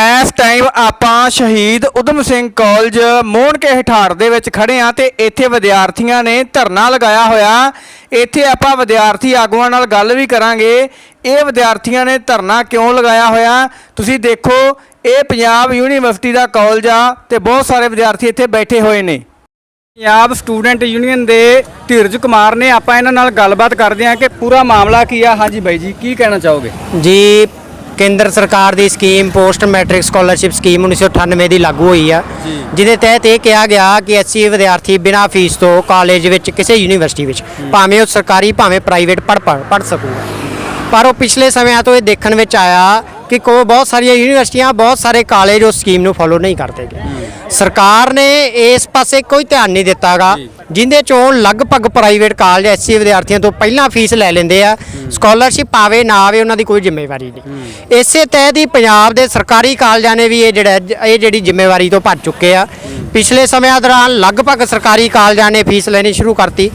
ਇਸ ਟਾਈਮ ਆਪਾਂ ਸ਼ਹੀਦ ਉਦਮ ਸਿੰਘ ਕਾਲਜ ਮੋਹਣ ਕੇ ਹਠਾੜ ਦੇ ਵਿੱਚ ਖੜੇ ਆ ਤੇ ਇੱਥੇ ਵਿਦਿਆਰਥੀਆਂ ਨੇ ਧਰਨਾ ਲਗਾਇਆ ਹੋਇਆ। ਇੱਥੇ ਆਪਾਂ ਵਿਦਿਆਰਥੀ ਆਗੂਆਂ ਨਾਲ ਗੱਲ ਵੀ ਕਰਾਂਗੇ। ਇਹ ਵਿਦਿਆਰਥੀਆਂ ਨੇ ਧਰਨਾ ਕਿਉਂ ਲਗਾਇਆ ਹੋਇਆ? ਤੁਸੀਂ ਦੇਖੋ, ਇਹ ਪੰਜਾਬ ਯੂਨੀਵਰਸਿਟੀ ਦਾ ਕਾਲਜ ਆ ਤੇ ਬਹੁਤ ਸਾਰੇ ਵਿਦਿਆਰਥੀ ਇੱਥੇ ਬੈਠੇ ਹੋਏ ਨੇ। ਪੰਜਾਬ ਸਟੂਡੈਂਟ ਯੂਨੀਅਨ ਦੇ ਧੀਰਜ ਕੁਮਾਰ ਨੇ ਆਪਾਂ ਇਹਨਾਂ ਨਾਲ ਗੱਲਬਾਤ ਕਰਦੇ ਹਾਂ ਕਿ ਪੂਰਾ ਮਾਮਲਾ ਕੀ ਆ? ਹਾਂਜੀ ਬਾਈ ਜੀ, ਕੀ ਕਹਿਣਾ ਚਾਹੋਗੇ? ਜੀ ਕੇਂਦਰ ਸਰਕਾਰ ਦੀ scheme post matric scholarship scheme 1998 ਦੀ ਲਾਗੂ ਹੋਈ ਆ। ਜਿਹਦੇ ਤਹਿਤ ਇਹ ਕਿਹਾ ਗਿਆ ਕਿ ਐਸਸੀ ਵਿਦਿਆਰਥੀ ਬਿਨਾਂ ਫੀਸ ਤੋਂ ਕਾਲਜ ਵਿੱਚ ਕਿਸੇ ਯੂਨੀਵਰਸਿਟੀ ਵਿੱਚ ਭਾਵੇਂ ਉਹ ਸਰਕਾਰੀ ਭਾਵੇਂ ਪ੍ਰਾਈਵੇਟ ਪੜ੍ਹ ਪੜ੍ਹ ਪੜ੍ਹ ਸਕੂਗਾ ਪਰ ਉਹ ਪਿਛਲੇ ਸਮਿਆਂ ਤੋਂ ਇਹ ਦੇਖਣ ਵਿੱਚ ਆਇਆ ਕਿ ਕੋ ਬਹੁਤ ਸਾਰੀਆਂ ਯੂਨੀਵਰਸਿਟੀਆਂ ਬਹੁਤ ਸਾਰੇ ਕਾਲਜ ਉਸ ਸਕੀਮ ਨੂੰ ਫੋਲੋ ਨਹੀਂ ਕਰਦੇ ਸਰਕਾਰ ਨੇ ਇਸ ਪਾਸੇ ਕੋਈ ਧਿਆਨ ਨਹੀਂ ਦਿੱਤਾਗਾ ਜਿੰਦੇ ਚੋਂ ਲਗਭਗ ਪ੍ਰਾਈਵੇਟ ਕਾਲਜ ਐਸਸੀ ਵਿਦਿਆਰਥੀਆਂ ਤੋਂ ਪਹਿਲਾਂ ਫੀਸ ਲੈ ਲੈਂਦੇ ਆ ਸਕਾਲਰਸ਼ਿਪ ਆਵੇ ਨਾ ਆਵੇ ਉਹਨਾਂ ਦੀ ਕੋਈ ਜ਼ਿੰਮੇਵਾਰੀ ਨਹੀਂ। ਇਸੇ ਤਹਿਤ ਹੀ ਪੰਜਾਬ ਦੇ ਸਰਕਾਰੀ ਕਾਲਜਾਂ ਨੇ ਵੀ ਇਹ ਜਿਹੜਾ ਇਹ ਜਿਹੜੀ ਜ਼ਿੰਮੇਵਾਰੀ ਤੋਂ ਭੱਜ ਚੁੱਕੇ ਆ। ਪਿਛਲੇ ਸਮਿਆਂ ਦੌਰਾਨ ਲਗਭਗ ਸਰਕਾਰੀ ਕਾਲਜਾਂ ਨੇ ਫੀਸ ਲੈਣੀ ਸ਼ੁਰੂ ਕਰਤੀ।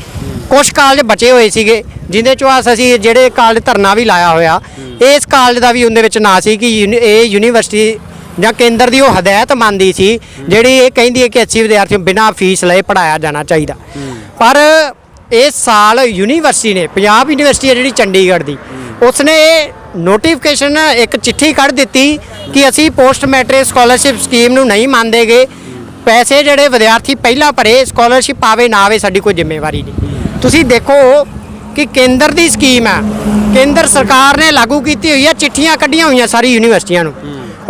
ਕੁਝ ਕਾਲਜ ਬਚੇ ਹੋਏ ਸੀਗੇ ਜਿੰਦੇ ਚੋਂ ਅਸ ਅਸੀਂ ਜਿਹੜੇ ਕਾਲਜ ਧਰਨਾ ਵੀ ਲਾਇਆ ਹੋਇਆ ਇਸ ਕਾਲਜ ਦਾ ਵੀ ਉਹਦੇ ਵਿੱਚ ਨਾਂ ਸੀ ਕਿ ਇਹ ਯੂਨੀਵਰਸਿਟੀ ਜਾਂ ਕੇਂਦਰ ਦੀ ਉਹ ਹਦਾਇਤ ਮੰਨਦੀ ਸੀ ਜਿਹੜੀ ਇਹ ਕਹਿੰਦੀ ਹੈ ਕਿ ਅੱਛੀ ਵਿਦਿਆਰਥੀਆਂ ਨੂੰ ਬਿਨਾਂ ਫੀਸ ਲਏ ਪੜਾਇਆ ਜਾਣਾ ਚਾਹੀਦਾ। ਪਰ ਇਸ ਸਾਲ ਯੂਨੀਵਰਸਿਟੀ ਨੇ ਪੰਜਾਬ ਯੂਨੀਵਰਸਿਟੀ ਹੈ ਜਿਹੜੀ ਚੰਡੀਗੜ੍ਹ ਦੀ ਉਸਨੇ ਨੋਟੀਫਿਕੇਸ਼ਨ ਇੱਕ ਚਿੱਠੀ ਕੱਢ ਦਿੱਤੀ ਕਿ ਅਸੀਂ ਪੋਸਟ ਮੈਟ੍ਰਿਕ ਸਕਾਲਰਸ਼ਿਪ ਸਕੀਮ ਨੂੰ ਨਹੀਂ ਮੰਨਦੇਗੇ। ਪੈਸੇ ਜਿਹੜੇ ਵਿਦਿਆਰਥੀ ਪਹਿਲਾਂ ਭਰੇ ਸਕਾਲਰਸ਼ਿਪ ਆਵੇ ਨਾ ਆਵੇ ਸਾਡੀ ਕੋਈ ਜ਼ਿੰਮੇਵਾਰੀ ਨਹੀਂ। ਤੁਸੀਂ ਦੇਖੋ ਕਿ ਕੇਂਦਰ ਦੀ ਸਕੀਮ ਹੈ। ਕੇਂਦਰ ਸਰਕਾਰ ਨੇ ਲਾਗੂ ਕੀਤੀ ਹੋਈ ਹੈ, ਚਿੱਠੀਆਂ ਕੱਢੀਆਂ ਹੋਈਆਂ ਸਾਰੀ ਯੂਨੀਵਰਸਿਟੀਆਂ ਨੂੰ।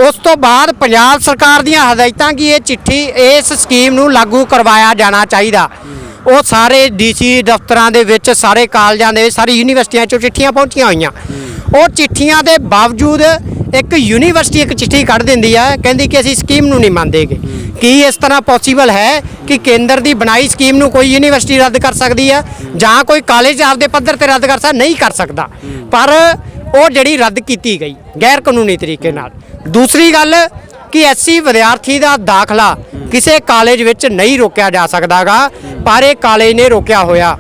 ਉਸ ਤੋਂ ਬਾਅਦ ਪੰਜਾਬ ਸਰਕਾਰ ਦੀਆਂ ਹਦਾਇਤਾਂ ਕਿ ਇਹ ਚਿੱਠੀ ਇਸ ਸਕੀਮ ਨੂੰ ਲਾਗੂ ਕਰਵਾਇਆ ਜਾਣਾ ਚਾਹੀਦਾ। ਉਹ ਸਾਰੇ ਡੀਸੀ ਦਫ਼ਤਰਾਂ ਦੇ ਵਿੱਚ, ਸਾਰੇ ਕਾਲਜਾਂ ਦੇ ਸਾਰੀ ਯੂਨੀਵਰਸਿਟੀਆਂ 'ਚੋਂ ਚਿੱਠੀਆਂ ਪਹੁੰਚੀਆਂ ਹੋਈਆਂ। ਉਹ ਚਿੱਠੀਆਂ ਦੇ ਬਾਵਜੂਦ ਇੱਕ ਯੂਨੀਵਰਸਿਟੀ ਇੱਕ ਚਿੱਠੀ ਕੱਢ ਦਿੰਦੀ ਆ, ਕਹਿੰਦੀ ਕਿ ਅਸੀਂ ਸਕੀਮ ਨੂੰ ਨਹੀਂ ਮੰਨਦੇਗੇ। ਕੀ ਇਸ ਤਰ੍ਹਾਂ ਪੋਸੀਬਲ ਹੈ ਕਿ ਕੇਂਦਰ ਦੀ ਬਣਾਈ ਸਕੀਮ ਨੂੰ ਕੋਈ ਯੂਨੀਵਰਸਿਟੀ ਰੱਦ ਕਰ ਸਕਦੀ ਆ ਜਾਂ ਕੋਈ ਕਾਲਜ ਆਪਦੇ ਪੱਧਰ ਤੇ ਰੱਦ ਕਰ ਸਕਦਾ ਨਹੀਂ ਕਰ ਸਕਦਾ। ਪਰ ਉਹ ਜਿਹੜੀ ਰੱਦ ਕੀਤੀ ਗਈ, ਗੈਰ ਕਾਨੂੰਨੀ ਤਰੀਕੇ ਨਾਲ। ਦੂਸਰੀ ਗੱਲ ਕਿ ਐਸਸੀ ਵਿਦਿਆਰਥੀ ਦਾ ਦਾਖਲਾ ਕਿਸੇ ਕਾਲਜ ਵਿੱਚ ਨਹੀਂ ਰੋਕਿਆ ਜਾ ਸਕਦਾਗਾ, ਪਰ ਇਹ ਕਾਲਜ ਨੇ ਰੋਕਿਆ ਹੋਇਆ।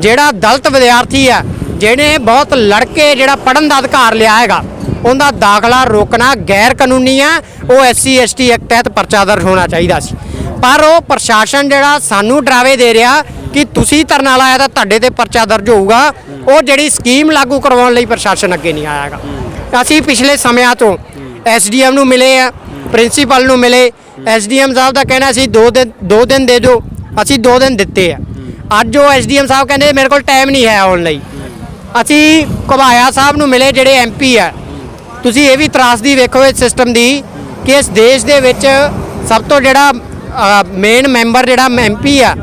ਜਿਹੜਾ ਦਲਤ ਵਿਦਿਆਰਥੀ ਆ ਜਿਹਨੇ ਬਹੁਤ ਲੜਕੇ ਜਿਹੜਾ ਪੜਨ ਦਾ ਅਧਿਕਾਰ ਲਿਆ ਹੈਗਾ, ਉਹਦਾ ਦਾਖਲਾ ਰੋਕਣਾ ਗੈਰ ਕਾਨੂੰਨੀ ਆ ਉਹ ਐਸਸੀ ਐਸਟੀ ਐਕਟ ਤਹਿਤ ਪਰਚਾ ਦਰਜ ਹੋਣਾ ਚਾਹੀਦਾ ਸੀ। ਪਰ ਉਹ ਪ੍ਰਸ਼ਾਸਨ ਜਿਹੜਾ ਸਾਨੂੰ ਡਰਾਵੇ ਦੇ ਰਿਹਾ ਕਿ ਤੁਸੀਂ ਧਰਨਾ ਲਾਇਆ ਤਾਂ ਤੁਹਾਡੇ ਤੇ ਪਰਚਾ ਦਰਜ ਹੋਊਗਾ, ਉਹ ਜਿਹੜੀ ਸਕੀਮ ਲਾਗੂ ਕਰਵਾਉਣ ਲਈ ਪ੍ਰਸ਼ਾਸਨ ਅੱਗੇ ਨਹੀਂ ਆਇਆ ਆਇਆਗਾ ਅਸੀਂ ਪਿਛਲੇ ਸਮਿਆਂ ਤੋਂ ਐਸਡੀਐਮ ਨੂੰ ਮਿਲੇ ਆ, ਪ੍ਰਿੰਸੀਪਲ ਨੂੰ ਮਿਲੇ ਐਸਡੀਐਮ ਸਾਹਿਬ ਦਾ ਕਹਿਣਾ ਸੀ 2 ਦਿਨ 2 ਦਿਨ ਦੇ ਦਿਓ, ਅਸੀਂ 2 ਦਿਨ ਦਿੱਤੇ ਆ। ਅੱਜ ਉਹ ਐਸਡੀਐਮ ਸਾਹਿਬ ਕਹਿੰਦੇ, ਮੇਰੇ ਕੋਲ ਟਾਈਮ ਨਹੀਂ ਹੈ ਆਉਣ ਲਈ। ਅਸੀਂ ਘੁਬਾਇਆ ਸਾਹਿਬ ਨੂੰ ਮਿਲੇ ਜਿਹੜੇ ਐਮਪੀ ਆ। ਤੁਸੀਂ ਇਹ ਵੀ ਤਰਾਸਦੀ ਵੇਖੋ ਇਸ ਸਿਸਟਮ ਦੀ ਕਿ ਇਸ ਦੇਸ਼ ਦੇ ਵਿੱਚ ਸਭ ਤੋਂ ਜਿਹੜਾ ਮੇਨ ਮੈਂਬਰ ਜਿਹੜਾ ਐਮਪੀ ਆ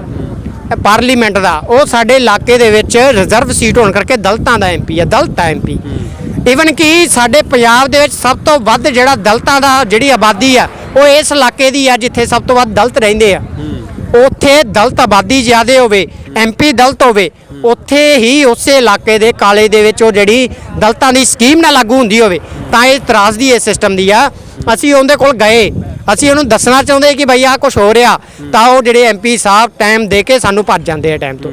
ਪਾਰਲੀਮੈਂਟ ਦਾ, ਉਹ ਸਾਡੇ ਇਲਾਕੇ ਦੇ ਵਿੱਚ ਰਿਜ਼ਰਵ ਸੀਟ ਹੋਣ ਕਰਕੇ ਦਲਤਾਂ ਦਾ ਐਮਪੀ ਆ, ਦਲਤ ਆ ਐਮਪੀ ਇਵਨ ਕਿ ਸਾਡੇ ਪੰਜਾਬ ਦੇ ਵਿੱਚ ਸਭ ਤੋਂ ਵੱਧ ਜਿਹੜਾ ਦਲਤਾਂ ਦਾ ਜਿਹੜੀ ਆਬਾਦੀ ਆ, ਉਹ ਇਸ ਇਲਾਕੇ ਦੀ ਆ ਜਿੱਥੇ ਸਭ ਤੋਂ ਵੱਧ ਦਲਤ ਰਹਿੰਦੇ ਆ। ਉੱਥੇ ਦਲਤ ਆਬਾਦੀ ਜ਼ਿਆਦੇ ਹੋਵੇ ਐਮਪੀ ਦਲਤ ਹੋਵੇ, ਉੱਥੇ ਹੀ ਉਸੇ ਇਲਾਕੇ ਦੇ ਕਾਲੇ ਦੇ ਵਿੱਚ ਉਹ ਜਿਹੜੀ ਦਲਤਾਂ ਦੀ ਸਕੀਮ ਨਾ ਲਾਗੂ ਹੁੰਦੀ ਹੋਵੇ, ਤਾਂ ਇਹ ਇਤਰਾਜ਼ ਦੀ ਇਸ ਸਿਸਟਮ ਦੀ ਆ। ਅਸੀਂ ਉਹਦੇ ਕੋਲ ਗਏ, ਅਸੀਂ ਉਹਨੂੰ ਦੱਸਣਾ ਚਾਹੁੰਦੇ ਕਿ ਭਈ ਆਹ ਕੁਝ ਹੋ ਰਿਹਾ, ਤਾਂ ਉਹ ਜਿਹੜੇ ਐਮਪੀ ਸਾਹਿਬ ਟਾਈਮ ਦੇ ਕੇ ਸਾਨੂੰ ਭੱਜ ਜਾਂਦੇ ਆ ਟਾਈਮ ਤੋਂ।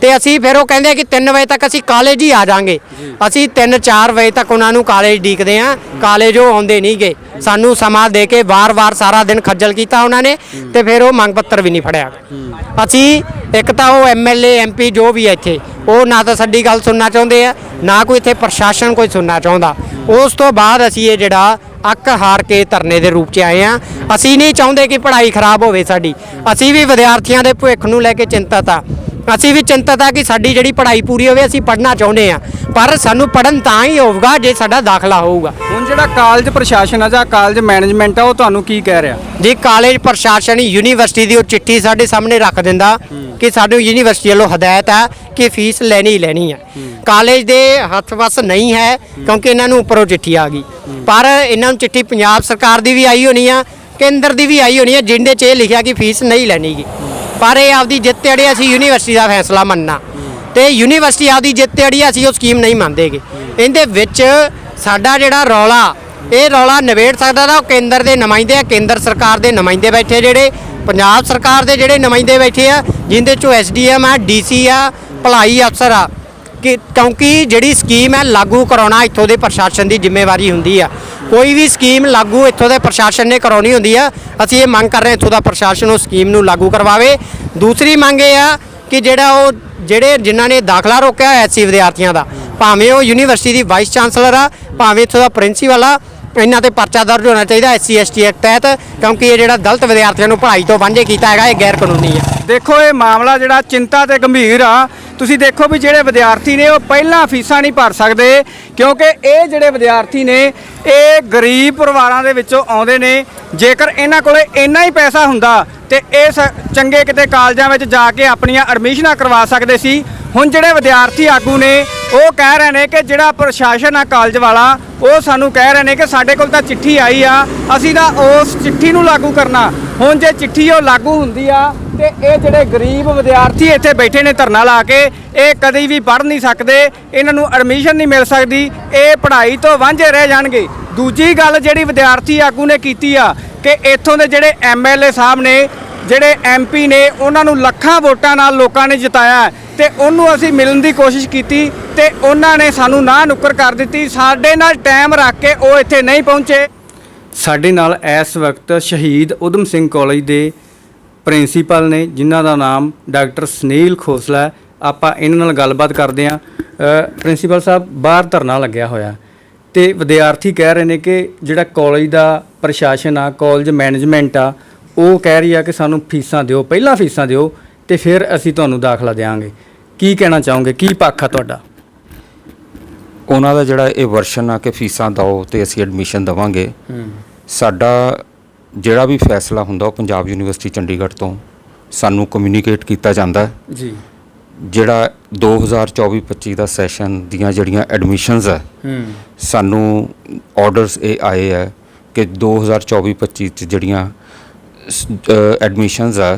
ਤੇ ਅਸੀਂ ਫਿਰ ਉਹ ਕਹਿੰਦੇ ਕਿ 3 ਵਜੇ ਤੱਕ ਅਸੀਂ ਕਾਲਜ ਹੀ ਆ ਜਾਾਂਗੇ। ਅਸੀਂ 3-4 ਵਜੇ ਤੱਕ ਉਹਨਾਂ ਨੂੰ ਕਾਲਜ ਡੀਕਦੇ ਆ ਕਾਲਜ ਉਹ ਆਉਂਦੇ ਨਹੀਂ ਗਏ ਸਾਨੂੰ ਸਮਾਂ ਦੇ ਕੇ ਵਾਰ-ਵਾਰ ਸਾਰਾ ਦਿਨ ਖੱਜਲ ਕੀਤਾ ਉਹਨਾਂ ਨੇ ਤੇ ਫਿਰ ਉਹ ਮੰਗ ਪੱਤਰ ਵੀ ਨਹੀਂ ਫੜਿਆ। ਅਸੀਂ ਇੱਕ ਤਾਂ ਉਹ ਐਮਐਲਏ ਐਮਪੀ ਜੋ ਵੀ ਹੈ ਇੱਥੇ ਉਹ ਨਾ ਤਾਂ ਸਾਡੀ ਗੱਲ ਸੁਣਨਾ ਚਾਹੁੰਦੇ ਆ ਨਾ ਕੋਈ ਇੱਥੇ ਪ੍ਰਸ਼ਾਸਨ ਕੋਈ ਸੁਣਨਾ ਚਾਹੁੰਦਾ। ਉਸ ਤੋਂ ਬਾਅਦ ਅਸੀਂ ਇਹ ਜਿਹੜਾ ਅੱਕ ਹਾਰ ਕੇ ਧਰਨੇ ਦੇ ਰੂਪ 'ਚ ਆਏ ਆ ਅਸੀਂ ਨਹੀਂ ਚਾਹੁੰਦੇ ਕਿ ਪੜ੍ਹਾਈ ਖਰਾਬ ਹੋਵੇ ਸਾਡੀ। ਅਸੀਂ ਵੀ ਵਿਦਿਆਰਥੀਆਂ ਦੇ ਭਵਿੱਖ ਨੂੰ ਲੈ ਕੇ ਚਿੰਤਤ ਆ। ਅਸੀਂ ਵੀ ਚਿੰਤਤ ਆ ਕਿ ਸਾਡੀ ਜਿਹੜੀ ਪੜ੍ਹਾਈ ਪੂਰੀ ਹੋਵੇ ਅਸੀਂ ਪੜ੍ਹਨਾ ਚਾਹੁੰਦੇ ਆ। ਪਰ ਸਾਨੂੰ ਪੜ੍ਹਨ ਤਾਂ ਹੀ ਹੋਊਗਾ ਜੇ ਸਾਡਾ ਦਾਖਲਾ ਹੋਊਗਾ। ਹੁਣ ਜਿਹੜਾ ਕਾਲਜ ਪ੍ਰਸ਼ਾਸਨ ਆ ਜਾਂ ਕਾਲਜ ਮੈਨੇਜਮੈਂਟ ਆ ਉਹ ਤੁਹਾਨੂੰ ਕੀ ਕਹਿ ਰਿਹਾ? ਜੀ ਕਾਲਜ ਪ੍ਰਸ਼ਾਸਨ ਯੂਨੀਵਰਸਿਟੀ ਦੀ ਉਹ ਚਿੱਠੀ ਸਾਡੇ ਸਾਹਮਣੇ ਰੱਖ ਦਿੰਦਾ ਕਿ ਸਾਨੂੰ ਯੂਨੀਵਰਸਿਟੀ ਵੱਲੋਂ ਹਦਾਇਤ ਹੈ ਕਿ ਫੀਸ ਲੈਣੀ ਹੀ ਲੈਣੀ ਹੈ। ਕਾਲਜ ਦੇ ਹੱਥ ਵਸ ਨਹੀਂ ਹੈ ਕਿਉਂਕਿ ਇਹਨਾਂ ਨੂੰ ਉੱਪਰੋਂ ਚਿੱਠੀ ਆ ਗਈ। ਪਰ ਇਹਨਾਂ ਨੂੰ ਚਿੱਠੀ ਪੰਜਾਬ ਸਰਕਾਰ ਦੀ ਵੀ ਆਈ ਹੋਣੀ ਆ ਕੇਂਦਰ ਦੀ ਵੀ ਆਈ ਹੋਣੀ ਆ ਜਿੰਦੇ 'ਚ ਇਹ ਲਿਖਿਆ ਕਿ ਫੀਸ ਨਹੀਂ ਲੈਣੀਗੀ ਪਰ ਇਹ ਆਪਦੀ ਜਿੱਤ ਅੜੀ ਅਸੀਂ ਯੂਨੀਵਰਸਿਟੀ ਦਾ ਫੈਸਲਾ ਮੰਨਣਾ ਤੇ ਯੂਨੀਵਰਸਿਟੀ ਆਪਦੀ ਜਿੱਤ ਅੜੀ ਅਸੀਂ ਉਹ ਸਕੀਮ ਨਹੀਂ ਮੰਨਦੇਗੇ। ਇਹਦੇ ਵਿੱਚ ਸਾਡਾ ਜਿਹੜਾ ਰੌਲਾ, ਇਹ ਰੌਲਾ ਨਿਬੇੜ ਸਕਦਾ ਤਾਂ ਉਹ ਕੇਂਦਰ ਦੇ ਨੁਮਾਇੰਦੇ ਆ, ਕੇਂਦਰ ਸਰਕਾਰ ਦੇ ਨੁਮਾਇੰਦੇ ਬੈਠੇ ਜਿਹੜੇ, ਪੰਜਾਬ ਸਰਕਾਰ ਦੇ ਜਿਹੜੇ ਨੁਮਾਇੰਦੇ ਬੈਠੇ ਆ, ਜਿੰਦੇ ਚੋਂ ਐਸਡੀਐਮ ਆ, ਡੀਸੀ ਆ, ਭਲਾਈ ਅਫਸਰ ਆ। ਕਿ ਕਿਉਂਕਿ ਜਿਹੜੀ ਸਕੀਮ ਹੈ ਲਾਗੂ ਕਰਾਉਣਾ ਇੱਥੋਂ ਦੇ ਪ੍ਰਸ਼ਾਸਨ ਦੀ ਜ਼ਿੰਮੇਵਾਰੀ ਹੁੰਦੀ ਆ। ਕੋਈ ਵੀ ਸਕੀਮ ਲਾਗੂ ਇੱਥੋਂ ਦੇ ਪ੍ਰਸ਼ਾਸਨ ਨੇ ਕਰਾਉਣੀ ਹੁੰਦੀ ਆ, ਅਸੀਂ ਇਹ ਮੰਗ ਕਰ ਰਹੇ ਇੱਥੋਂ ਦਾ ਪ੍ਰਸ਼ਾਸਨ ਉਹ ਸਕੀਮ ਨੂੰ ਲਾਗੂ ਕਰਵਾਵੇ। ਦੂਸਰੀ ਮੰਗ ਇਹ ਆ ਕਿ ਜਿਹੜਾ ਉਹ, ਜਿਹੜੇ ਜਿਨ੍ਹਾਂ ਨੇ ਦਾਖਲਾ ਰੋਕਿਆ ਹੋਇਆ ਸੀ ਵਿਦਿਆਰਥੀਆਂ ਦਾ, ਭਾਵੇਂ ਉਹ ਯੂਨੀਵਰਸਿਟੀ ਦੀ ਵਾਈਸ ਚਾਂਸਲਰ ਆ, ਭਾਵੇਂ ਇੱਥੋਂ ਦਾ ਪ੍ਰਿੰਸੀਪਲ ਆ, ਇਹਨਾਂ ਤੇ ਪਰਚਾ ਦਰਜ ਹੋਣਾ ਚਾਹੀਦਾ ਐਸਸੀ ਐਸਟੀ ਐਕਟ ਤਹਿਤ, ਕਿਉਂਕਿ ਇਹ ਜਿਹੜਾ ਦਲਤ ਵਿਦਿਆਰਥੀਆਂ ਨੂੰ ਪੜ੍ਹਾਈ ਤੋਂ ਵਾਂਝੇ ਕੀਤਾ ਹੈਗਾ, ਇਹ ਗੈਰ ਕਾਨੂੰਨੀ ਹੈ ਦੇਖੋ, ਇਹ ਮਾਮਲਾ ਜਿਹੜਾ ਚਿੰਤਾ ਤੇ ਗੰਭੀਰ ਆ ਤੁਸੀਂ ਦੇਖੋ ਵੀ ਜਿਹੜੇ ਵਿਦਿਆਰਥੀ ਨੇ ਉਹ ਪਹਿਲਾਂ ਫੀਸਾਂ ਨਹੀਂ ਭਰ ਸਕਦੇ, ਕਿਉਂਕਿ ਇਹ ਜਿਹੜੇ ਵਿਦਿਆਰਥੀ ਨੇ, ਇਹ ਗਰੀਬ ਪਰਿਵਾਰਾਂ ਦੇ ਵਿੱਚੋਂ ਆਉਂਦੇ ਨੇ। ਜੇਕਰ ਇਹਨਾਂ ਕੋਲੇ ਇੰਨਾ ਹੀ ਪੈਸਾ ਹੁੰਦਾ ਤੇ ਇਹ ਸ- ਚੰਗੇ ਕਿਤੇ ਕਾਲਜਾਂ ਵਿੱਚ ਜਾ ਕੇ ਆਪਣੀਆਂ ਐਡਮਿਸ਼ਨਾਂ ਕਰਵਾ ਸਕਦੇ ਸੀ ਹੁਣ ਜਿਹੜੇ ਵਿਦਿਆਰਥੀ ਆਗੂ ਨੇ, ਉਹ ਕਹਿ ਰਹੇ ਨੇ ਕਿ ਜਿਹੜਾ ਪ੍ਰਸ਼ਾਸਨ ਆ ਕਾਲਜ ਵਾਲਾ, ਉਹ ਸਾਨੂੰ ਕਹਿ ਰਹੇ ਨੇ ਕਿ ਸਾਡੇ ਕੋਲ ਤਾਂ ਚਿੱਠੀ ਆਈ ਆ, ਅਸੀਂ ਤਾਂ ਉਸ ਚਿੱਠੀ ਨੂੰ ਲਾਗੂ ਕਰਨਾ। ਹੁਣ ਜੇ ਚਿੱਠੀ ਉਹ ਲਾਗੂ ਹੁੰਦੀ ਆ, ਤੇ ਇਹ ਜਿਹੜੇ ਗਰੀਬ ਵਿਦਿਆਰਥੀ ਇੱਥੇ ਬੈਠੇ ਨੇ ਧਰਨਾ ਲਾ ਕੇ, ਇਹ ਕਦੀ ਵੀ ਪੜ੍ਹ ਨਹੀਂ ਸਕਦੇ, ਇਹਨਾਂ ਨੂੰ ਐਡਮਿਸ਼ਨ ਨਹੀਂ ਮਿਲ ਸਕਦੀ, ਇਹ ਪੜ੍ਹਾਈ ਤੋਂ ਵਾਂਝੇ ਰਹਿ ਜਾਣਗੇ। ਦੂਜੀ ਗੱਲ ਜਿਹੜੀ ਵਿਦਿਆਰਥੀ ਆਗੂ ਨੇ ਕੀਤੀ ਆ, ਕਿ ਇੱਥੋਂ ਦੇ ਜਿਹੜੇ ਐਮਐਲਏ ਸਾਹਿਬ ਨੇ, ਜਿਹੜੇ ਐਮਪੀ ਨੇ, ਉਹਨਾਂ ਨੂੰ ਲੱਖਾਂ ਵੋਟਾਂ ਨਾਲ ਲੋਕਾਂ ਨੇ ਜਿਤਾਇਆ ਤੇ ਉਹਨੂੰ ਅਸੀਂ ਮਿਲਣ ਦੀ ਕੋਸ਼ਿਸ਼ ਕੀਤੀ ਤੇ ਉਹਨਾਂ ਨੇ ਸਾਨੂੰ ਨਾ ਨੁੱਕਰ ਕਰ ਦਿੱਤੀ। ਸਾਡੇ ਨਾਲ ਟਾਈਮ ਰੱਖ ਕੇ ਉਹ ਇੱਥੇ ਨਹੀਂ ਪਹੁੰਚੇ। ਸਾਡੇ ਨਾਲ ਇਸ ਵਕਤ ਸ਼ਹੀਦ ਉਦਮ ਸਿੰਘ ਕਾਲਜ ਦੇ ਪ੍ਰਿੰਸੀਪਲ ਨੇ, ਜਿਨ੍ਹਾਂ ਦਾ ਨਾਮ ਡਾਕਟਰ ਸੁਨੀਲ ਖੋਸਲਾ ਹੈ। ਆਪਾਂ ਇਹਨਾਂ ਨਾਲ ਗੱਲਬਾਤ ਕਰਦੇ ਹਾਂ। ਪ੍ਰਿੰਸੀਪਲ ਸਾਹਿਬ, ਬਾਹਰ ਧਰਨਾ ਲੱਗਿਆ ਹੋਇਆ ਤੇ ਵਿਦਿਆਰਥੀ ਕਹਿ ਰਹੇ ਨੇ ਕਿ ਜਿਹੜਾ ਕਾਲਜ ਦਾ ਪ੍ਰਸ਼ਾਸਨ ਆ, ਕਾਲਜ ਮੈਨੇਜਮੈਂਟ ਆ, ਉਹ ਕਹਿ ਰਹੀ ਆ ਕਿ ਸਾਨੂੰ ਫੀਸਾਂ ਦਿਓ, ਪਹਿਲਾਂ ਫੀਸਾਂ ਦਿਓ ਤੇ ਫਿਰ ਅਸੀਂ ਤੁਹਾਨੂੰ ਦਾਖਲਾ ਦੇਵਾਂਗੇ ਕੀ ਕਹਿਣਾ ਚਾਹੋਗੇ? ਕੀ ਪੱਖ ਆ ਤੁਹਾਡਾ? ਉਹਨਾਂ ਦਾ ਜਿਹੜਾ ਇਹ ਵਰਸ਼ਨ ਆ ਕਿ ਫੀਸਾਂ ਦਿਓ ਤੇ ਅਸੀਂ ਐਡਮਿਸ਼ਨ ਦਵਾਂਗੇ। ਸਾਡਾ ਜਿਹੜਾ ਵੀ ਫੈਸਲਾ ਹੁੰਦਾ ਉਹ ਪੰਜਾਬ ਯੂਨੀਵਰਸਿਟੀ ਚੰਡੀਗੜ੍ਹ ਤੋਂ ਸਾਨੂੰ ਕਮਿਊਨੀਕੇਟ ਕੀਤਾ ਜਾਂਦਾ ਜੀ। ਜਿਹੜਾ 2024-25 ਦਾ ਸੈਸ਼ਨ ਦੀਆਂ ਜਿਹੜੀਆਂ ਐਡਮਿਸ਼ਨਸ ਹੂੰ। ਸਾਨੂੰ ਆਰਡਰਸ ਇਹ ਆਏ ਹੈ ਕਿ 2024-25 ਚ ਜਿਹੜੀਆਂ ਐਡਮਿਸ਼ਨਸ ਆ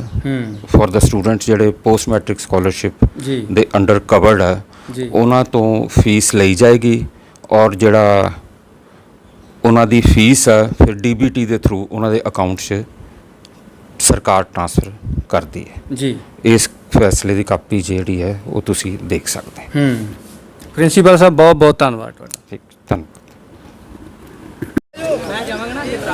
ਫॉर ਦਾ ਸਟੂਡੈਂਟ ਜਿਹੜੇ ਪੋਸਟ ਮੈਟ੍ਰਿਕ ਸਕਾਲਰਸ਼ਿਪ ਦੇ ਅੰਡਰ ਕਵਰਡ ਜੀ। ਉਹਨਾਂ ਤੋਂ ਫੀਸ ਲਈ ਜਾਏਗੀ ਔਰ ਜਿਹੜਾ ਉਹਨਾਂ ਦੀ ਫੀਸ ਹੈ ਫਿਰ ਡੀਬੀਟੀ ਦੇ ਥਰੂ ਉਹਨਾਂ ਦੇ ਅਕਾਊਂਟ 'ਚ ਸਰਕਾਰ ਟ੍ਰਾਂਸਫਰ ਕਰਦੀ ਹੈ। ਜੀ। ਇਸ ਫੈਸਲੇ ਦੀ ਕਾਪੀ ਜਿਹੜੀ ਹੈ ਉਹ ਤੁਸੀਂ ਦੇਖ ਸਕਦੇ ਹੋ। ਹੂੰ। ਪ੍ਰਿੰਸੀਪਲ ਸਾਹਿਬ ਬਹੁਤ ਬਹੁਤ ਧੰਨਵਾਦ ਤੁਹਾਡਾ। ਠੀਕ ਧੰਨਵਾਦ।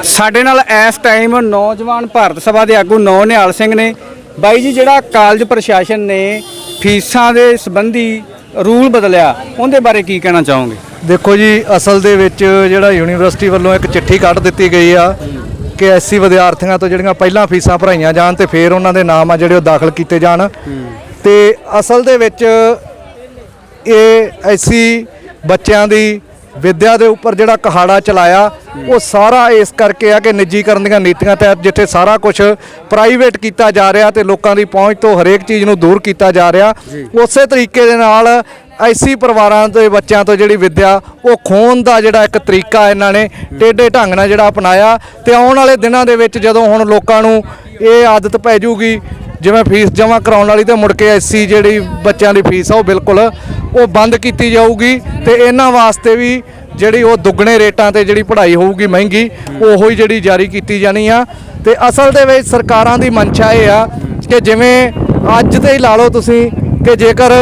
ਸਾਡੇ ਨਾਲ ਇਸ ਟਾਈਮ ਨੌਜਵਾਨ ਭਾਰਤ ਸਭਾ ਦੇ ਆਗੂ ਨੌ ਨਿਹਾਲ ਸਿੰਘ ਨੇ। ਬਾਈ ਜੀ, ਜਿਹੜਾ ਕਾਲਜ ਪ੍ਰਸ਼ਾਸਨ ਨੇ ਫੀਸਾਂ ਦੇ ਸੰਬੰਧੀ ਰੂਲ ਬਦਲਿਆ, ਉਹਦੇ ਬਾਰੇ ਕੀ ਕਹਿਣਾ ਚਾਹੋਗੇ? ਦੇਖੋ ਜੀ, ਅਸਲ ਦੇ ਵਿੱਚ ਜਿਹੜਾ ਯੂਨੀਵਰਸਿਟੀ ਵੱਲੋਂ ਇੱਕ ਚਿੱਠੀ ਕੱਢ ਦਿੱਤੀ ਗਈ ਆ ਕਿ ਐਸਸੀ ਵਿਦਿਆਰਥੀਆਂ ਤੋਂ ਜਿਹੜੀਆਂ ਪਹਿਲਾਂ ਫੀਸਾਂ ਭਰਾਈਆਂ ਜਾਣ ਤੇ ਫਿਰ ਉਹਨਾਂ ਦੇ ਨਾਮ ਆ ਜਿਹੜੇ ਉਹ ਦਾਖਲ ਕੀਤੇ ਜਾਣ। ਤੇ ਅਸਲ ਦੇ ਵਿੱਚ ਇਹ ਐਸੀ ਬੱਚਿਆਂ ਦੀ ਵਿੱਦਿਆ ਦੇ ਉੱਪਰ ਜਿਹੜਾ ਕਹਾੜਾ ਚਲਾਇਆ ਉਹ ਸਾਰਾ ਇਸ ਕਰਕੇ ਆ ਕਿ ਨਿੱਜੀਕਰਨ ਦੀਆਂ ਨੀਤੀਆਂ ਤਹਿਤ ਜਿੱਥੇ ਸਾਰਾ ਕੁਝ ਪ੍ਰਾਈਵੇਟ ਕੀਤਾ ਜਾ ਰਿਹਾ ਤੇ ਲੋਕਾਂ ਦੀ ਪਹੁੰਚ ਤੋਂ ਹਰੇਕ ਚੀਜ਼ ਨੂੰ ਦੂਰ ਕੀਤਾ ਜਾ ਰਿਹਾ ਉਸੇ ਤਰੀਕੇ ਦੇ ਨਾਲ ਐਸੀ ਪਰਿਵਾਰਾਂ ਦੇ ਬੱਚਿਆਂ ਤੋਂ ਜਿਹੜੀ ਵਿੱਦਿਆ ਉਹ ਖੋਣ ਦਾ ਜਿਹੜਾ ਇੱਕ ਤਰੀਕਾ ਇਹਨਾਂ ਨੇ ਟੇਢੇ ਢੰਗ ਨਾਲ ਜਿਹੜਾ ਅਪਣਾਇਆ ਤੇ ਆਉਣ ਵਾਲੇ ਦਿਨਾਂ ਦੇ ਵਿੱਚ ਜਦੋਂ ਹੁਣ ਲੋਕਾਂ ਨੂੰ ਇਹ ਆਦਤ ਪੈ ਜੂਗੀ ਜਿਵੇਂ ਫੀਸ ਜਮ੍ਹਾਂ ਕਰਾਉਣ ਵਾਲੀ ਤੇ ਮੁੜ ਕੇ ਐਸੀ ਜਿਹੜੀ ਬੱਚਿਆਂ ਦੀ ਫੀਸ ਆ ਉਹ ਬਿਲਕੁਲ ਉਹ ਬੰਦ ਕੀਤੀ ਜਾਊਗੀ ਤੇ ਇਹਨਾਂ ਵਾਸਤੇ ਵੀ ਜਿਹੜੀ ਉਹ ਦੁੱਗਣੇ ਰੇਟਾਂ ਤੇ ਜਿਹੜੀ ਪੜ੍ਹਾਈ ਹੋਊਗੀ ਮਹਿੰਗੀ, ਉਹੋ ਹੀ ਜਿਹੜੀ ਜਾਰੀ ਕੀਤੀ ਜਾਣੀ ਆ। ਤੇ ਅਸਲ ਦੇ ਵਿੱਚ ਸਰਕਾਰਾਂ ਦੀ ਮਨਸ਼ਾ ਇਹ ਆ ਕਿ ਜਿਵੇਂ ਅੱਜ ਤੇ ਹੀ ਲਾ ਲਓ ਤੁਸੀਂ ਕਿ ਜੇਕਰ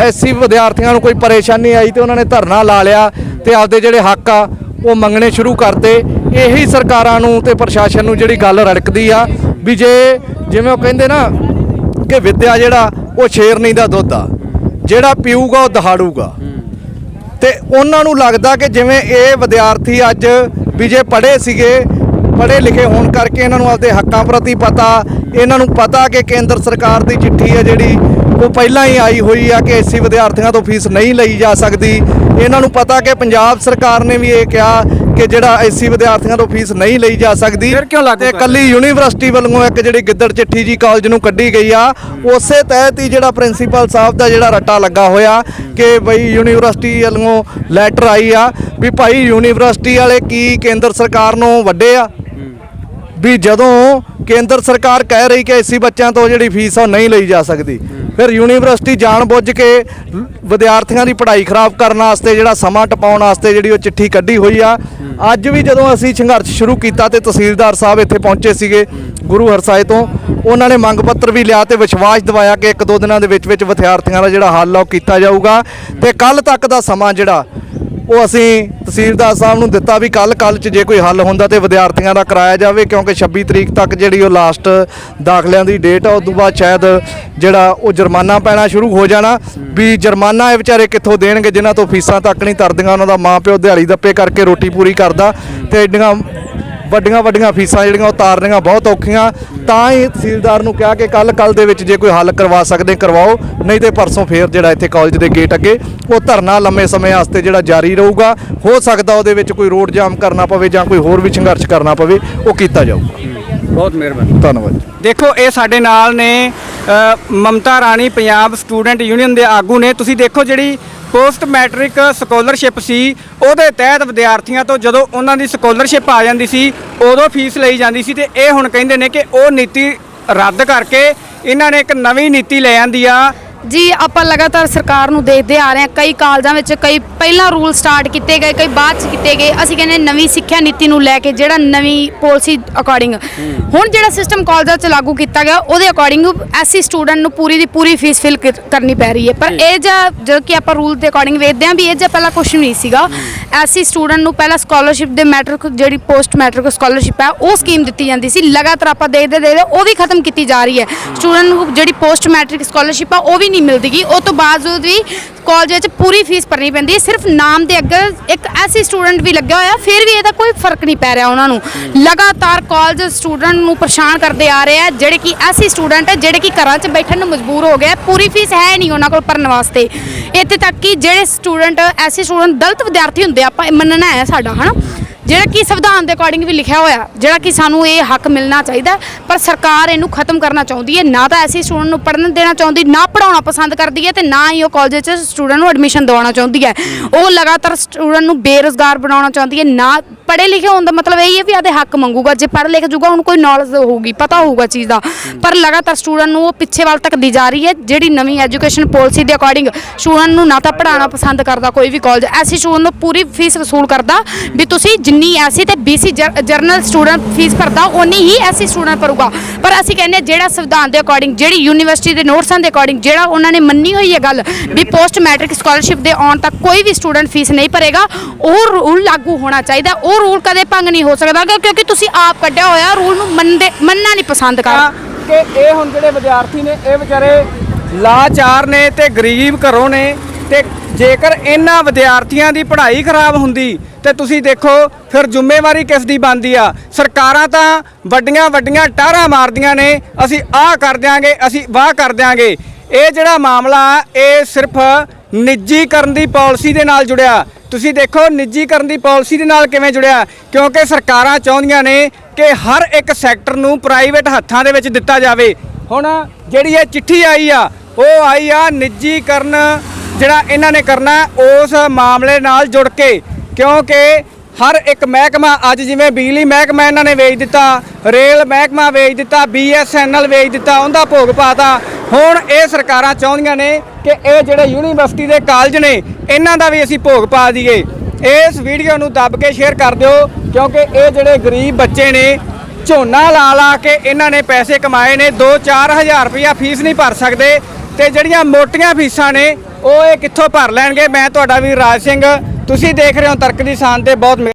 ਐਸੀ ਵਿਦਿਆਰਥੀਆਂ ਨੂੰ ਕੋਈ ਪਰੇਸ਼ਾਨੀ ਆਈ ਤੇ ਉਹਨਾਂ ਨੇ ਧਰਨਾ ਲਾ ਲਿਆ ਤੇ ਆਪਦੇ ਜਿਹੜੇ ਹੱਕ ਆ ਉਹ ਮੰਗਣੇ ਸ਼ੁਰੂ ਕਰਤੇ, ਇਹੀ ਸਰਕਾਰਾਂ ਨੂੰ ਤੇ ਪ੍ਰਸ਼ਾਸਨ ਨੂੰ ਜਿਹੜੀ ਗੱਲ ਰੜਕਦੀ ਆ ਵੀ ਜੇ ਜਿਵੇਂ ਉਹ ਕਹਿੰਦੇ ਨਾ ਕਿ ਵਿੱਦਿਆ ਜਿਹੜਾ, ਉਹ ਸ਼ੇਰਨੀ ਦਾ ਦੁੱਧ ਆ। ਜਿਹੜਾ ਪੀਊਗਾ, ਉਹ ਦਹਾੜੂਗਾ। ਤੇ ਉਹਨਾਂ ਨੂੰ ਲੱਗਦਾ ਕਿ ਜਿਵੇਂ ਇਹ ਵਿਦਿਆਰਥੀ ਅੱਜ ਵੀ ਜੇ ਪੜ੍ਹੇ ਸੀਗੇ, ਪੜ੍ਹੇ ਲਿਖੇ ਹੋਣ ਕਰਕੇ ਇਹਨਾਂ ਨੂੰ ਆਪਦੇ ਹੱਕਾਂ ਪ੍ਰਤੀ ਪਤਾ, ਇਹਨਾਂ ਨੂੰ ਪਤਾ ਕਿ ਕੇਂਦਰ ਸਰਕਾਰ ਦੀ ਚਿੱਠੀ ਹੈ ਜਿਹੜੀ, ਉਹ ਪਹਿਲਾਂ ਹੀ ਆਈ ਹੋਈ ਆ ਕਿ ਐਸੀ ਵਿਦਿਆਰਥੀਆਂ ਤੋਂ ਫੀਸ ਨਹੀਂ ਲਈ ਜਾ ਸਕਦੀ। ਇਹਨਾਂ ਨੂੰ ਪਤਾ ਕਿ ਪੰਜਾਬ ਸਰਕਾਰ ਨੇ ਵੀ ਇਹ ਕਿਹਾ ਕਿ ਜਿਹੜਾ ਐਸੀ ਵਿਦਿਆਰਥੀਆਂ ਤੋਂ ਫੀਸ ਨਹੀਂ ਲਈ ਜਾ ਸਕਦੀ ਫਿਰ ਕਿਉਂ ਲਾਗੂ ਤੇ ਕੱਲੀ ਯੂਨੀਵਰਸਿਟੀ ਵੱਲੋਂ ਇੱਕ ਜਿਹੜੀ ਗਿੱਦੜ ਚਿੱਠੀ ਜੀ ਕਾਲਜ ਨੂੰ ਕੱਢੀ ਗਈ ਆ ਉਸੇ ਤਹਿਤ ਹੀ ਜਿਹੜਾ ਪ੍ਰਿੰਸੀਪਲ ਸਾਹਿਬ ਦਾ ਜਿਹੜਾ ਰੱਟਾ ਲੱਗਾ ਹੋਇਆ ਕਿ ਬਈ ਯੂਨੀਵਰਸਿਟੀ ਵੱਲੋਂ ਲੈਟਰ ਆਈ ਆ ਵੀ ਭਾਈ ਯੂਨੀਵਰਸਿਟੀ ਵਾਲੇ ਕੀ ਕੇਂਦਰ ਸਰਕਾਰ ਨੂੰ ਵੱਡੇ ਆ? ਵੀ ਜਦੋਂ ਕੇਂਦਰ ਸਰਕਾਰ ਕਹਿ ਰਹੀ ਕਿ ਐਸੀ ਬੱਚਿਆਂ ਤੋਂ ਜਿਹੜੀ ਫੀਸ ਆ ਉਹ ਨਹੀਂ ਲਈ ਜਾ ਸਕਦੀ। ਫਿਰ ਯੂਨੀਵਰਸਿਟੀ ਜਾਣਬੁੱਝ ਕੇ ਵਿਦਿਆਰਥੀਆਂ ਦੀ ਪੜ੍ਹਾਈ ਖਰਾਬ ਕਰਨ ਵਾਸਤੇ ਜਿਹੜਾ ਸਮਾਂ ਟਪਾਉਣ ਵਾਸਤੇ ਜਿਹੜੀ ਉਹ ਚਿੱਠੀ ਕੱਢੀ ਹੋਈ ਆ। ਅੱਜ ਵੀ ਜਦੋਂ ਅਸੀਂ ਸੰਘਰਸ਼ ਸ਼ੁਰੂ ਕੀਤਾ ਤੇ ਤਹਿਸੀਲਦਾਰ ਸਾਹਿਬ ਇੱਥੇ ਪਹੁੰਚੇ ਸੀਗੇ ਗੁਰੂ ਹਰਸਾਏ ਤੋਂ, ਉਹਨਾਂ ਨੇ ਮੰਗ ਪੱਤਰ ਵੀ ਲਿਆ ਤੇ ਵਿਸ਼ਵਾਸ ਦਿਵਾਇਆ ਕਿ ਇੱਕ ਦੋ ਦਿਨਾਂ ਦੇ ਵਿੱਚ ਵਿੱਚ ਵਿਦਿਆਰਥੀਆਂ ਦਾ ਜਿਹੜਾ ਹੱਲ ਆ ਉਹ ਕੀਤਾ ਜਾਊਗਾ ਤੇ ਕੱਲ ਤੱਕ ਦਾ ਸਮਾਂ ਜਿਹੜਾ ਉਹ ਅਸੀਂ ਤਹਿਸੀਲਦਾਰ ਸਾਹਿਬ ਨੂੰ ਦਿੱਤਾ ਵੀ ਕੱਲ ਕੱਲ ਚ ਜੇ ਕੋਈ ਹੱਲ ਹੁੰਦਾ ਤੇ ਵਿਦਿਆਰਥੀਆਂ ਦਾ ਕਰਾਇਆ ਜਾਵੇ, ਕਿਉਂਕਿ 26 ਤਰੀਕ ਤੱਕ ਜਿਹੜੀ ਉਹ ਲਾਸਟ ਦਾਖਲਿਆਂ ਦੀ ਡੇਟ ਆ ਉਸ ਤੋਂ ਬਾਅਦ ਸ਼ਾਇਦ ਜਿਹੜਾ ਉਹ ਜੁਰਮਾਨਾ ਪੈਣਾ ਸ਼ੁਰੂ ਹੋ ਜਾਣਾ। ਵੀ ਜੁਰਮਾਨਾ ਇਹ ਵਿਚਾਰੇ ਕਿੱਥੋਂ ਦੇਣਗੇ, ਜਿਨ੍ਹਾਂ ਤੋਂ ਫੀਸਾਂ ਤੱਕ ਨਹੀਂ ਤਰਦੀਆਂ, ਉਹਨਾਂ ਦਾ ਮਾਪਿਓ ਦਿਹਾੜੀ ਦੱਪੇ ਕਰਕੇ ਰੋਟੀ ਪੂਰੀ ਕਰਦਾ ਤੇ ਐਡੀਆਂ ਵੱਡੀਆਂ ਵੱਡੀਆਂ ਫੀਸਾਂ ਜਿਹੜੀਆਂ ਉਹ ਤਾਰਨੀਆਂ ਬਹੁਤ ਔਖੀਆਂ। ਤਾਂ ਹੀ ਤਹਿਸੀਲਦਾਰ ਨੂੰ ਕਿਹਾ ਕਿ ਕੱਲ ਕੱਲ ਦੇ ਵਿੱਚ ਜੇ ਕੋਈ ਹੱਲ ਕਰਵਾ ਸਕਦੇ, ਕਰਵਾਓ। ਨਹੀਂ ਤੇ ਪਰਸੋਂ ਫੇਰ ਜਿਹੜਾ ਇੱਥੇ ਕਾਲਜ ਦੇ ਗੇਟ ਅੱਗੇ, ਉਹ ਧਰਨਾ ਲੰਮੇ ਸਮੇਂ ਵਾਸਤੇ ਜਿਹੜਾ ਜਾਰੀ ਰਹੂਗਾ। ਹੋ ਸਕਦਾ ਉਹਦੇ ਵਿੱਚ ਕੋਈ ਰੋਡ ਜਾਮ ਕਰਨਾ ਪਵੇ ਜਾਂ ਕੋਈ ਹੋਰ ਵੀ ਸੰਘਰਸ਼ ਕਰਨਾ ਪਵੇ, ਉਹ ਕੀਤਾ ਜਾਊਗਾ। ਬਹੁਤ ਮਿਹਰਬਾਨੀ। ਧੰਨਵਾਦ ਜੀ। ਦੇਖੋ ਇਹ ਸਾਡੇ ਨਾਲ ਨੇ ਅ, ਮਮਤਾ ਰਾਣੀ ਪੰਜਾਬ ਸਟੂਡੈਂਟ ਯੂਨੀਅਨ ਦੇ ਆਗੂ ਨੇ। ਤੁਸੀਂ ਦੇਖੋ ਜਿਹੜੀ ਪੋਸਟ ਮੈਟ੍ਰਿਕ ਸਕਾਲਰਸ਼ਿਪ ਸੀ ਉਹਦੇ ਤਹਿਤ ਵਿਦਿਆਰਥੀਆਂ ਤੋਂ ਜਦੋਂ ਉਹਨਾਂ ਦੀ ਸਕਾਲਰਸ਼ਿਪ ਆ ਜਾਂਦੀ ਸੀ ਉਦੋਂ ਫੀਸ ਲਈ ਜਾਂਦੀ ਸੀ ਤੇ ਇਹ ਹੁਣ ਕਹਿੰਦੇ ਨੇ ਕਿ ਉਹ ਨੀਤੀ ਰੱਦ ਕਰਕੇ ਇਹਨਾਂ ਨੇ ਇੱਕ ਨਵੀਂ ਨੀਤੀ ਲੈ ਆਂਦੀ ਆ। ਜੀ ਆਪਾਂ ਲਗਾਤਾਰ ਸਰਕਾਰ ਨੂੰ ਦੇਖਦੇ ਆ ਰਹੇ ਹਾਂ। ਕਈ ਕਾਲਜਾਂ ਵਿੱਚ ਕਈ ਪਹਿਲਾਂ ਰੂਲ ਸਟਾਰਟ ਕੀਤੇ ਗਏ ਕਈ ਬਾਅਦ ਚ ਕੀਤੇ ਗਏ। ਅਸੀਂ ਕਹਿੰਦੇ ਨਵੀਂ ਸਿੱਖਿਆ ਨੀਤੀ ਨੂੰ ਲੈ ਕੇ ਜਿਹੜਾ ਨਵੀਂ ਪਾਲਿਸੀ ਅਕੋਰਡਿੰਗ ਹੁਣ ਜਿਹੜਾ ਸਿਸਟਮ ਕਾਲਜਾਂ 'ਚ ਲਾਗੂ ਕੀਤਾ ਗਿਆ ਉਹਦੇ ਅਕੋਰਡਿੰਗ ਐਸਸੀ ਸਟੂਡੈਂਟ ਨੂੰ ਪੂਰੀ ਦੀ ਪੂਰੀ ਫੀਸ ਫਿਲ ਕਰਨੀ ਪੈ ਰਹੀ ਹੈ। ਪਰ ਇਹ ਜਾਂ ਜਦੋਂ ਕਿ ਆਪਾਂ ਰੂਲ ਦੇ ਅਕੋਰਡਿੰਗ ਵੇਖਦੇ ਹਾਂ ਵੀ ਇਹ ਜਾਂ ਪਹਿਲਾਂ ਕੁਝ ਨਹੀਂ ਸੀਗਾ। ਐਸੀ ਸਟੂਡੈਂਟ ਨੂੰ ਪਹਿਲਾਂ ਸਕਾਲਰਸ਼ਿਪ ਦੇ ਮੈਟ੍ਰਿਕ ਜਿਹੜੀ ਪੋਸਟ ਮੈਟ੍ਰਿਕ ਸਕਾਲਰਸ਼ਿਪ ਹੈ, ਉਹ ਸਕੀਮ ਦਿੱਤੀ ਜਾਂਦੀ ਸੀ। ਲਗਾਤਾਰ ਆਪਾਂ ਦੇਖਦੇ ਦੇਖਦੇ ਉਹ ਵੀ ਖਤਮ ਕੀਤੀ ਜਾ ਰਹੀ ਹੈ। ਸਟੂਡੈਂਟ ਨੂੰ ਜਿਹੜੀ ਪੋਸਟ ਮੈਟ੍ਰਿਕ ਸਕਾਲਰਸ਼ਿਪ ਆ, ਉਹ ਵੀ ਨਹੀਂ ਮਿਲਦੀਗੀ। ਉਹ ਤੋਂ ਬਾਵਜੂਦ ਵੀ ਕਾਲਜ ਵਿੱਚ ਪੂਰੀ ਫੀਸ ਭਰਨੀ ਪੈਂਦੀ ਹੈ। ਸਿਰਫ ਨਾਮ ਦੇ ਅੱਗੇ ਇੱਕ ਐਸੀ ਸਟੂਡੈਂਟ ਵੀ ਲੱਗਿਆ ਹੋਇਆ, ਫਿਰ ਵੀ ਇਹਦਾ ਕੋਈ ਫ਼ਰਕ ਨਹੀਂ ਪੈ ਰਿਹਾ ਉਹਨਾਂ ਨੂੰ। ਲਗਾਤਾਰ ਕਾਲਜ ਸਟੂਡੈਂਟ ਨੂੰ ਪਰੇਸ਼ਾਨ ਕਰਦੇ ਆ ਰਹੇ ਆ, ਜਿਹੜੇ ਕਿ ਐਸੀ ਸਟੂਡੈਂਟ ਹੈ ਜਿਹੜੇ ਕਿ ਘਰਾਂ 'ਚ ਬੈਠਣ ਨੂੰ ਮਜਬੂਰ ਹੋ ਗਏ ਪੂਰੀ ਫੀਸ ਹੈ ਨਹੀਂ ਉਹਨਾਂ ਕੋਲ ਭਰਨ ਵਾਸਤੇ। ਇੱਥੇ ਤੱਕ ਕਿ ਜਿਹੜੇ ਸਟੂਡੈਂਟ ਐਸੇ ਸਟੂਡੈਂਟ, ਦਲਿਤ ਵਿਦਿਆਰਥੀ ਹੁੰਦੇ ਆ, ਆਪਾਂ ਇਹ ਮੰਨਣਾ ਹੈ ਸਾਡਾ ਹਨਾ? ਜਿਹੜਾ ਕਿ ਸੰਵਿਧਾਨ ਦੇ ਅਕੋਰਡਿੰਗ ਵੀ ਲਿਖਿਆ ਹੋਇਆ ਜਿਹੜਾ ਕਿ ਸਾਨੂੰ ਇਹ ਹੱਕ ਮਿਲਣਾ ਚਾਹੀਦਾ ਪਰ ਸਰਕਾਰ ਇਹਨੂੰ ਖਤਮ ਕਰਨਾ ਚਾਹੁੰਦੀ ਹੈ ਨਾ ਤਾਂ ਐਸੀ ਸਟੂਡੈਂਟ ਨੂੰ ਪੜ੍ਹਨ ਦੇਣਾ ਚਾਹੁੰਦੀ ਨਾ ਪੜਾਉਣਾ ਪਸੰਦ ਕਰਦੀ ਹੈ ਤੇ ਨਾ ਹੀ ਉਹ ਕਾਲਜ 'ਚ ਸਟੂਡੈਂਟ ਨੂੰ ਐਡਮਿਸ਼ਨ ਦਿਵਾਉਣਾ ਚਾਹੁੰਦੀ ਹੈ। ਉਹ ਲਗਾਤਾਰ ਸਟੂਡੈਂਟ ਨੂੰ ਬੇਰੁਜ਼ਗਾਰ ਬਣਾਉਣਾ ਚਾਹੁੰਦੀ ਹੈ ਨਾ ਪੜ੍ਹੇ ਲਿਖੇ ਹੋਣ ਦਾ ਮਤਲਬ ਇਹ ਹੈ ਵੀ ਆਦੇ ਹੱਕ ਮੰਗੂਗਾ। ਜੇ ਪੜ੍ਹ ਲਿਖ ਜੂਗਾ ਹੁਣ ਕੋਈ ਨੌਲੇਜ ਹੋਊਗੀ, ਪਤਾ ਹੋਊਗਾ ਚੀਜ਼ ਦਾ। ਪਰ ਲਗਾਤਾਰ ਸਟੂਡੈਂਟ ਨੂੰ ਉਹ ਪਿੱਛੇ ਵੱਲ ਧੱਕਦੀ ਜਾ ਰਹੀ ਹੈ, ਜਿਹੜੀ ਨਵੀਂ ਐਜੂਕੇਸ਼ਨ ਪਾਲਿਸੀ ਦੇ ਅਕੋਰਡਿੰਗ ਸਟੂਡੈਂਟ ਨੂੰ ਨਾ ਤਾਂ ਪੜ੍ਹਾਉਣਾ ਪਸੰਦ ਕਰਦਾ ਕੋਈ ਵੀ ਕਾਲਜ ਐਸੀ ਸਟੂਡੈਂਟ ਨੂੰ ਪੂਰੀ ਫੀਸ ਵਸੂਲ ਕਰਦਾ ਵੀ ਤੁਸੀਂ ਜਿੰਨੀ ਐਸੀ ਤੇ ਬੀਸੀ ਜਰਨਲ ਸਟੂਡੈਂਟ ਫੀਸ ਭਰਦਾ ਉਨੀ ਹੀ ਐਸੀ ਸਟੂਡੈਂਟ ਭਰੂਗਾ। ਪਰ ਅਸੀਂ ਕਹਿੰਦੇ ਜਿਹੜਾ ਸੰਵਿਧਾਨ ਦੇ ਅਕੋਰਡਿੰਗ ਜਿਹੜੀ ਯੂਨੀਵਰਸਿਟੀ ਦੇ ਨੋਟਸਾਂ ਦੇ ਅਕੋਰਡਿੰਗ ਜਿਹੜਾ ਉਹਨਾਂ ਨੇ ਮੰਨੀ ਹੋਈ ਹੈ ਗੱਲ ਵੀ ਪੋਸਟ ਮੈਟ੍ਰਿਕ ਸਕਾਲਰਸ਼ਿਪ ਦੇ ਆਉਣ ਤੱਕ ਕੋਈ ਵੀ ਸਟੂਡੈਂਟ ਫੀਸ ਨਹੀਂ ਭਰੇਗਾ, ਉਹ ਰੂਲ ਲਾਗੂ ਹੋਣਾ ਚਾਹੀਦਾ, ਉਹ ਰੂਲ ਕਦੇ ਭੰਗ ਨਹੀਂ ਹੋ ਸਕਦਾ ਕਿਉਂਕਿ ਤੁਸੀਂ ਆਪ ਕੱਢਿਆ ਹੋਇਆ, ਰੂਲ ਨੂੰ ਮੰਨਦੇ ਮੰਨਣਾ ਨਹੀਂ ਪਸੰਦ ਕਰ। ਕਿ ਇਹ ਹੁਣ ਜਿਹੜੇ ਵਿਦਿਆਰਥੀ ਨੇ, ਇਹ ਵਿਚਾਰੇ ਲਾਚਾਰ ਨੇ ਤੇ ਗਰੀਬ ਘਰੋਂ ਨੇ ਤੇ ਜੇਕਰ ਇਹਨਾਂ ਵਿਦਿਆਰਥੀਆਂ ਦੀ ਪੜ੍ਹਾਈ ਖਰਾਬ ਹੁੰਦੀ ਤੇ ਤੁਸੀਂ ਦੇਖੋ ਫਿਰ ਜ਼ਿੰਮੇਵਾਰੀ ਕਿਸ ਦੀ ਬਣਦੀ ਆ? ਸਰਕਾਰਾਂ ਤਾਂ ਵੱਡੀਆਂ ਵੱਡੀਆਂ ਟਾਰਾਂ ਮਾਰਦੀਆਂ ਨੇ, ਅਸੀਂ ਆਹ ਕਰ ਦਿਆਂਗੇ, ਅਸੀਂ ਵਾਹ ਕਰ ਦਿਆਂਗੇ। ਇਹ ਜਿਹੜਾ ਮਾਮਲਾ ਇਹ ਸਿਰਫ ਨਿੱਜੀਕਰਨ ਦੀ ਪਾਲਿਸੀ ਦੇ ਨਾਲ ਜੁੜਿਆ। ਤੁਸੀਂ ਦੇਖੋ ਨਿੱਜੀਕਰਨ ਦੀ ਪਾਲਿਸੀ ਦੇ ਨਾਲ ਕਿਵੇਂ ਜੁੜਿਆ? ਕਿਉਂਕਿ ਸਰਕਾਰਾਂ ਚਾਹੁੰਦੀਆਂ ਨੇ ਕਿ ਹਰ ਇੱਕ ਸੈਕਟਰ ਨੂੰ ਪ੍ਰਾਈਵੇਟ ਹੱਥਾਂ ਦੇ ਵਿੱਚ ਦਿੱਤਾ ਜਾਵੇ। ਹੁਣ ਜਿਹੜੀ ਇਹ ਚਿੱਠੀ ਆਈ ਆ, ਉਹ ਆਈ ਆ ਨਿੱਜੀਕਰਨ ਜਿਹੜਾ ਇਹਨਾਂ ਨੇ ਕਰਨਾ ਉਸ ਮਾਮਲੇ ਨਾਲ ਜੁੜ ਕੇ। ਕਿਉਂਕਿ ਹਰ ਇੱਕ ਮਹਿਕਮਾ ਅੱਜ ਜਿਵੇਂ ਬਿਜਲੀ ਮਹਿਕਮਾ ਇਹਨਾਂ ਨੇ ਵੇਚ ਦਿੱਤਾ, ਰੇਲ ਮਹਿਕਮਾ ਵੇਚ ਦਿੱਤਾ ਬੀਐਸਐਨਐਲ ਵੇਚ ਦਿੱਤਾ, ਉਹਦਾ ਭੋਗ ਪਾਤਾ। ਹੁਣ ਇਹ ਸਰਕਾਰਾਂ ਚਾਹੁੰਦੀਆਂ ਨੇ ਕਿ ਇਹ ਜਿਹੜੇ ਯੂਨੀਵਰਸਿਟੀ ਦੇ ਕਾਲਜ ਨੇ, ਇਹਨਾਂ ਦਾ ਵੀ ਅਸੀਂ ਭੋਗ ਪਾ ਦਈਏ। ਇਸ ਵੀਡੀਓ ਨੂੰ ਦੱਬ ਕੇ ਸ਼ੇਅਰ ਕਰ ਦਿਓ, ਕਿਉਂਕਿ ਇਹ ਜਿਹੜੇ ਗਰੀਬ ਬੱਚੇ ਨੇ, ਝੋਨਾ ਲਾ ਲਾ ਕੇ ਇਹਨਾਂ ਨੇ ਪੈਸੇ ਕਮਾਏ ਨੇ 2-4000 ਰੁਪਇਆ ਫੀਸ ਨਹੀਂ ਭਰ ਸਕਦੇ। ਤੇ ਜਿਹੜੀਆਂ ਮੋਟੀਆਂ ਫੀਸਾਂ ਨੇ, ਉਹ ਇਹ ਕਿੱਥੋਂ ਭਰ ਲੈਣਗੇ? ਮੈਂ ਤੁਹਾਡਾ ਵੀ ਰਾਜ ਸਿੰਘ, ਤੁਸੀਂ ਦੇਖ ਰਹੇ ਹੋ ਤਰਕ ਦੀ ਸ਼ਾਨ ਤੇ ਬਹੁਤ ਮਿਹਰ-